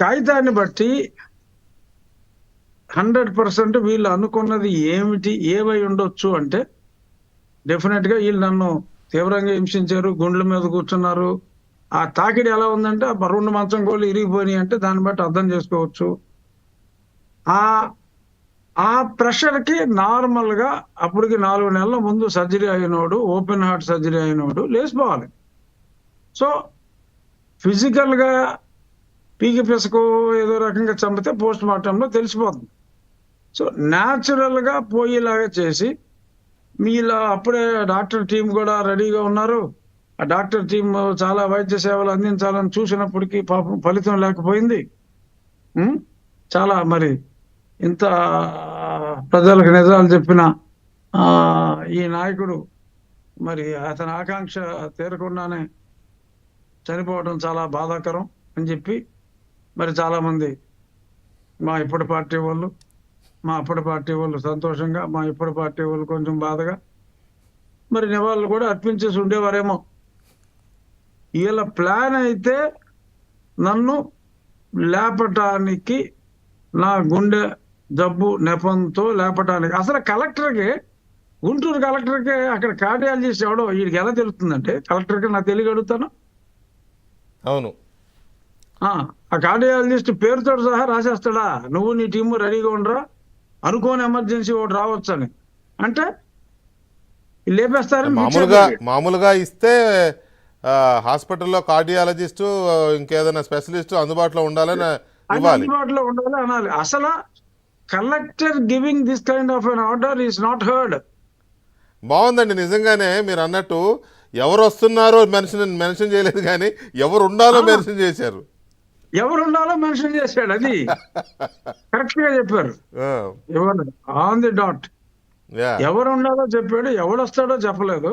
కాగితాన్ని బట్టి hundred percent వీళ్ళు అనుకున్నది ఏమిటి ఏవై ఉండొచ్చు అంటే డెఫినెట్గా వీళ్ళు నన్ను తీవ్రంగా హింసించారు గుండెల మీద కూర్చున్నారు. ఆ తాకిడి ఎలా ఉందంటే ఆ రెండు మంచం కోళ్ళు ఇరిగిపోయినాయి అంటే దాన్ని బట్టి అర్థం చేసుకోవచ్చు. ఆ ఆ ప్రెషర్కి నార్మల్గా అప్పటికి నాలుగు నెలల ముందు సర్జరీ అయినోడు ఓపెన్ హార్ట్ సర్జరీ అయినోడు లేచిపోవాలి. సో ఫిజికల్గా పీకి పిసకు ఏదో రకంగా చంపితే పోస్ట్ మార్టంలో తెలిసిపోతుంది. సో న్యాచురల్గా పోయేలాగా చేసి మీలో అప్పుడే డాక్టర్ టీం కూడా రెడీగా ఉన్నారు. ఆ డాక్టర్ టీం చాలా వైద్య సేవలు అందించాలని చూసినప్పటికీ పాపం ఫలితం లేకపోయింది. చాలా మరి ఇంత ప్రజలకు నిజాలు చెప్పిన ఈ నాయకుడు మరి అతని ఆకాంక్ష తీరకుండానే చనిపోవడం చాలా బాధాకరం అని చెప్పి మరి చాలామంది మా ఇప్పటి పార్టీ వాళ్ళు మా అప్పటి పార్టీ వాళ్ళు సంతోషంగా మా ఇప్పటి పార్టీ వాళ్ళు కొంచెం బాధగా మరి నివాళులు కూడా అర్పించేసి ఉండేవారేమో. వీళ్ళ ప్లాన్ అయితే నన్ను లేపటానికి నా గుండె జబ్బు నెపంతో లేపటానికి అసలు కలెక్టర్కి గుంటూరు కలెక్టర్కి అక్కడ కార్డియాలజిస్ట్ ఎవడో వీడికి ఎలా తెలుస్తుందంటే కలెక్టర్కి నా తెలియగడుగుతాను అవును. ఆ కార్డియాలజిస్ట్ పేరుతో సహా రాసేస్తాడా? నువ్వు నీ టీము రెడీగా ఉండరా? అనుకోని ఎమర్జెన్సీ ఒకటి రావచ్చని. అంటే fix మామూలుగా. మామూలుగా ఇస్తే హాస్పిటల్లో కార్డియాలజిస్టు ఇంకేదైనా స్పెషలిస్ట్ అందుబాటులో ఉండాలని అందుబాటులో ఉండాలి అనాలి. అసలు collector giving this kind of an order is not heard. బాగుందండి నిజంగానే మీరు అన్నట్టు ఎవరు వస్తున్నారో మెన్షన్ మెన్షన్ చేయలేదు కానీ ఎవరు ఉండాలో మెన్షన్ చేశారు. ఎవరు ఉండాలో మెన్షన్ చేశాడు అది. కరెక్ట్గా చెప్పారు ఎవరు? On the dot. యా. ఎవరు ఉండాలో చెప్పాడు ఎవడు వస్తాడో చెప్పలేదు